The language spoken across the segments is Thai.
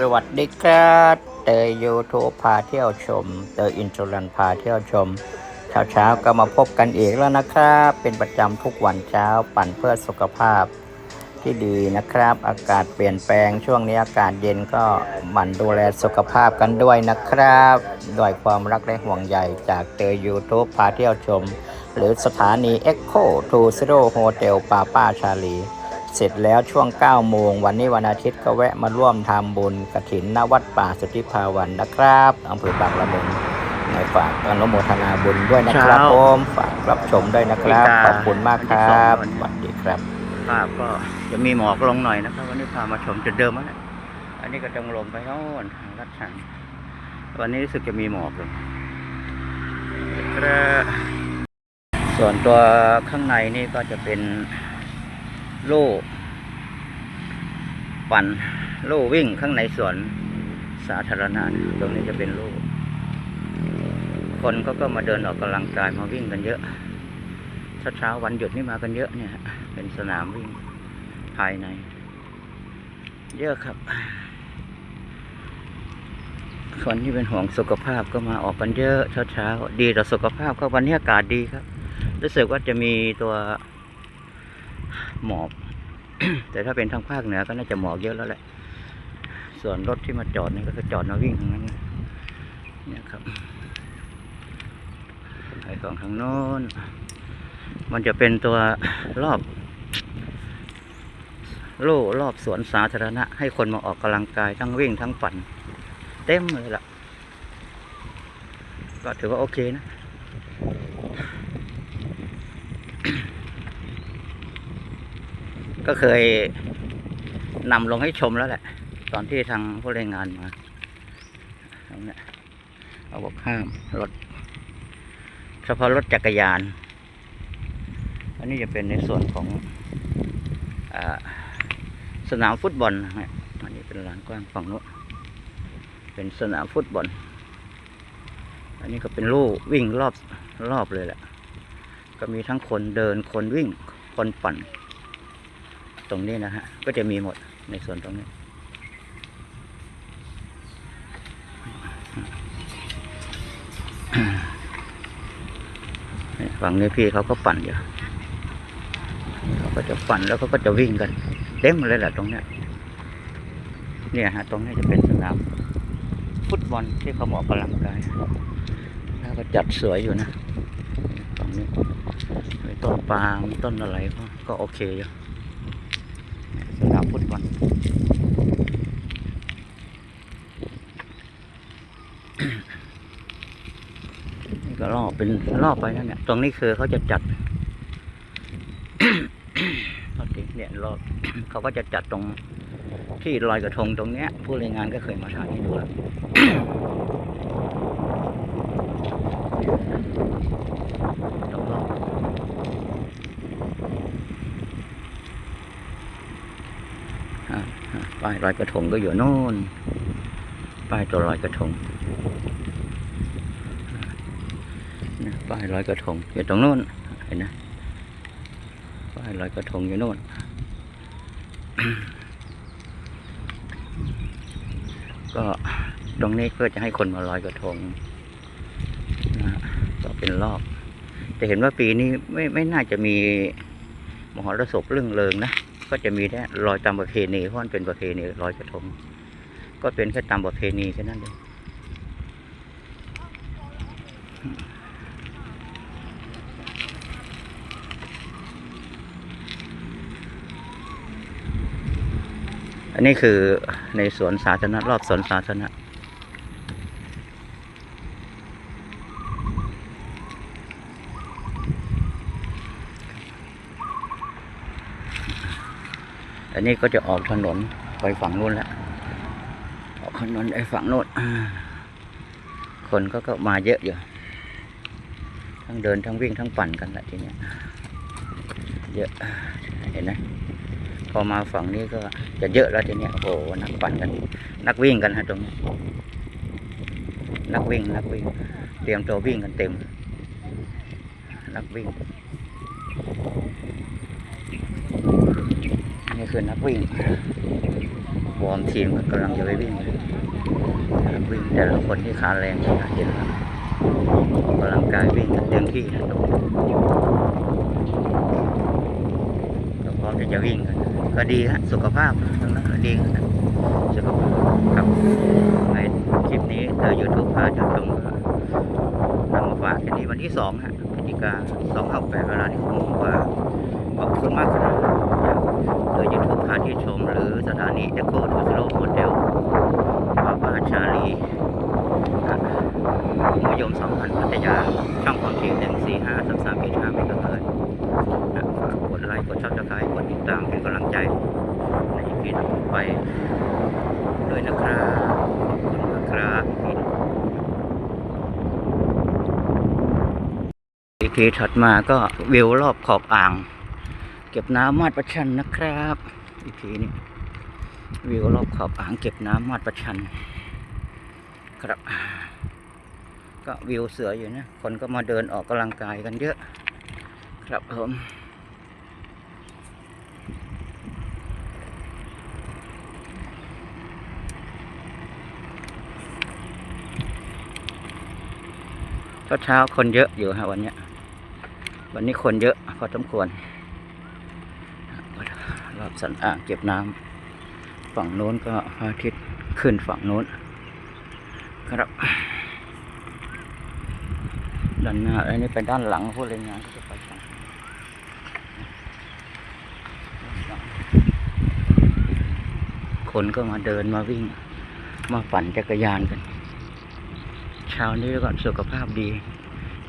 สวัสดีครับเตยยูทูบพาเที่ยวชมเตยอินทรันพาเที่ยวชม เช้าเช้าก็มาพบกันอีกแล้วนะครับ เป็นประจำทุกวันเช้าปั่นเพื่อสุขภาพที่ดีนะครับ อากาศเปลี่ยนแปลงช่วงนี้อากาศเย็นก็หมั่นดูแลสุขภาพกันด้วยนะครับด้วยความรักและห่วงใยจากเตยยูทูบพาเที่ยวชม หรือสถานี Echo to Zero Hotel ป้าป้าชาลี เสร็จแล้วช่วง 9 โมง วันนี้วันอาทิตย์ก็แวะมาร่วมทำบุญกระถินณวัดป่าสุทธิภาวันนะครับอำเภอบางละมุงในฝากอนุโมทนาบุญด้วยนะครับเช้าผมฝากรับชมด้วยนะครับอีกาขอบคุณมากครับวันสที่สองวัสดีครับภาพก็จะมีหมอกลงหน่อยนะครับ วันนี้พามาชมจุดเดิมแล้วนะอันนี้ก็ต้องลงไปโน่นทางลัดชันวันนี้รู้สึกจะมีหมอกลงครับส่วนตัวข้างในนี่ก็จะเป็น โล่ปั่นโล่วิ่งข้างในสวนสาธารณะตรงนี้จะเป็นโล่คนก็ก็มาเดินออกกำลังกายมาวิ่งกันเยอะเช้าๆวันหยุดนี่มากันเยอะเนี่ยเป็นสนามวิ่งภายใน เยอะครับคนที่เป็นห่วงสุขภาพก็มาออกกันเยอะเช้าๆดีต่อสุขภาพก็วันนี้อากาศดีครับ รู้สึกว่าจะมีตัว หมอกแต่ถ้าเป็นทางภาคเหนือก็น่าจะหมอกเยอะแล้วแหละ ส่วนรถที่มาจอดนี่ก็คือจอดมาวิ่งทั้งนั้นนะเนี่ยครับไอ้ของทางโน้น มันจะเป็นตัวรอบ โล่รอบสวนสาธารณะ ให้คนมาออกกำลังกายทั้งวิ่งทั้งปั่น เต็มเลยล่ะ ก็ถือว่าโอเคนะ ก็เคยนำลงให้ชมแล้วแหละ ตอนที่ทางผู้รายงานมาตรงนี้เอาบอกห้ามรถเฉพาะรถจักรยาน อันนี้จะเป็นในส่วนของอสนามฟุตบอลนะฮะอันนี้เป็นลานกว้างฝั่งโน้นเป็นสนามฟุตบอล อันนี้ก็เป็นลู่วิ่งรอบรอบเลยแหละ ก็มีทั้งคนเดินคนวิ่งคนปั่น ตรงนี้นะฮะ ก็จะมีหมดในส่วนตรงนี้ ฝั่งนี้พี่เขาก็ปั่นอยู่เขาก็จะปั่นแล้วเขาก็จะวิ่งกันเต็มเลยแหละตรงเนี้ยเนี่ยฮะตรงนี้จะเป็นสนามฟุตบอลที่เขาหมอกำลังกายแล้วก็จัดสวยอยู่นะตรงนี้มีต้นปาล์มต้นอะไรก็โอเคอยู่ เนี่ยสนามฟุตบอลนี่ก็รอบเป็นรอบไปนั่นเนี่ย ตรงนี้คือเขาจะจัดโอเคเนี่ยรอบเขาก็จะจัดตรงที่ลอยกระทงตรงเนี้ย ผู้รายงานก็เคยมาถ่ายให้ดูแล้ว ตรงรอบอ่าอ่า ป้ายลอยกระทงก็อยู่โน่น ป้ายตัวลอยกระทงป้ายลอยกระทงอยู่ตรงโน้นเห็นนะป้ายลอยกระทงอยู่โน่นก็ตรงนี้เพื่อจะให้คนมาลอยกระทงนะฮะก็เป็นรอบจะเห็นว่าปีนี้ไม่ไม่น่าจะมีมหรสพเรื่องเริงนะ ก็จะมีแค่ลอยตามประเพณีเพราะมันเป็นประเพณีลอยกระทง ก็เป็นแค่ตามประเพณีแค่นั้นเองอันนี้คือในสวนสาธารณะรอบสวนสาธารณะ อันนี้ก็จะออกถนนไปฝั่งนู้นแล้วออกถนนไปฝั่งโน้นคนก็ก็มาเยอะอยู่ทั้งเดินทั้งวิ่งทั้งปั่นกันแหละทีเนี้ยเยอะเห็นไหมพอมาฝั่งนี้ก็จะเยอะแล้วทีเนี้ยโอ้โหนักปั่นกัน นักวิ่งกันฮะตรงนี้นักวิ่งนักวิ่ง เตรียมตัววิ่งกันเต็ม นักวิ่ง นี่คือนักวิ่งอร์มทีมก็กำลังจะไปวิ่งนักวิ่งแต่ละคนที่ขาแรงเห็นแล้วออกกำลังกายวิ่งเต็มที่นะก็พร้อมที่จะวิ่งกันก็ดีฮะสุขภาพทั้งนั้นก็ดีนะสุขภาพครับในคลิปนี้เธอยูทูบพาจะชมนำมาฝากแค่นี้วันที่สองฮะพฤศจิกาสองห้าแปดเวลาที่ผมบอกว่าขอบคุณมากครับ โดยยูทูบพาที่ชมหรือส ถานีเอโคทูสโลโมเดลปาปาชาลีมยมสองพันพัทยา ช่องความถี่หนึ่งสี่ห้าสามสามเอ็ดห้าเมกะเฮิรตซ์นะฝากกดไลค์กดซับสไครต์กดติดตามเป็นกำลังใจ ในอีพีต่อไปด้วยนะครับขอบคุณมากครับอีพีถัดมาก็วิวรอบขอบอ่าง เก็บน้ำมาดประชันนะครับอีพีนี้ วิวรอบขอบอ่างเก็บน้ำมาดประชัน ครับ ก็วิวเสืออยู่นะ คนก็มาเดินออกกำลังกายกันเยอะ ครับผมเช้าคนเยอะอยู่ฮะวันนี้วันนี้คนเยอะพอสมควรรอบสันอ่างเก็บน้ำ ฝั่งโน้นก็พระอาทิตย์ขึ้นฝั่งโน้น ครับ ด้านหน้าอันนี้ไปด้านหลังผู้เล่นงานก็จะไปฝั่งคนก็มาเดินมาวิ่ง มาปั่นจักรยานกันเช้านี้ก็สุขภาพดี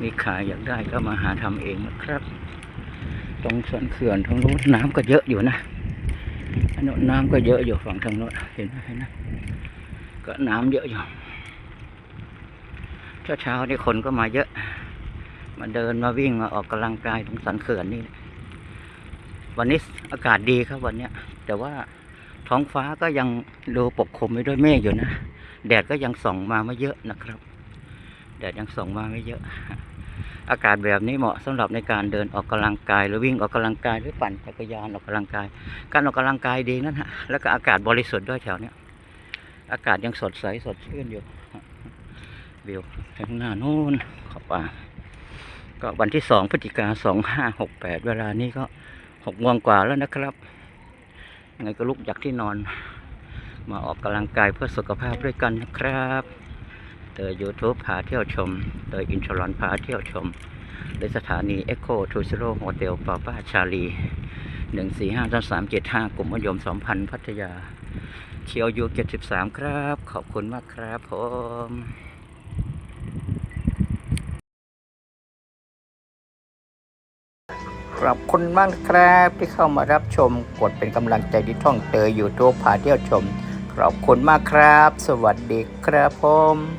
มีขายอยากได้ก็มาหาทำเองนะครับ ตรงสันเขื่อนทางโน้นน้ำก็เยอะอยู่นะ อันโน้นน้ำก็เยอะอยู่ฝั่งทางโน้นเห็นไหมเห็นไหมก็น้ำเยอะอยู่เช้าเช้านี่คนก็มาเยอะ มาเดินมาวิ่งมาออกกำลังกายตรงสันเขื่อนนี่ วันนี้อากาศดีครับวันเนี้ย แต่ว่าท้องฟ้าก็ยังดูปกคลุมไปด้วยเมฆอยู่นะ แดดก็ยังส่องมาไม่เยอะนะครับ แดดยังส่องมาไม่เยอะ อากาศแบบนี้เหมาะสำหรับในการเดินออกกำลังกาย หรือวิ่งออกกำลังกายหรือปั่นจักรยานออกกำลังกาย การออกกำลังกายดีนั่นฮะแล้วก็อากาศบริสุทธิ์ด้วยแถวเนี้ยอากาศยังสดใสสดชื่นอยู่วิวข้างหน้านู้นขอบป่าก็วันที่สองพฤศจิกาสองห้าหกแปดเวลานี้ก็หกโมงกว่าแล้วนะครับยังไงก็ลุกจากที่นอน มาออกกำลังกายเพื่อสุขภาพด้วยกันนะครับ เตอยูทูบพาเที่ยวชมเตออินชลอนพาเที่ยวชมในสถานีเอ็กโคทูซิโรโฮเทลปาป้าชาลีหนึ่งสี่ห้าสามเจ็ดห้ากลุ่มมยมสองพันพัทยา เคียวยูเจ็ดสิบสามครับ ขอบคุณมากครับผมขอบคุณมากครับที่เข้ามารับชม กดเป็นกำลังใจที่ช่องเตอยูทูบพาเที่ยวชม ขอบคุณมากครับ สวัสดีครับผม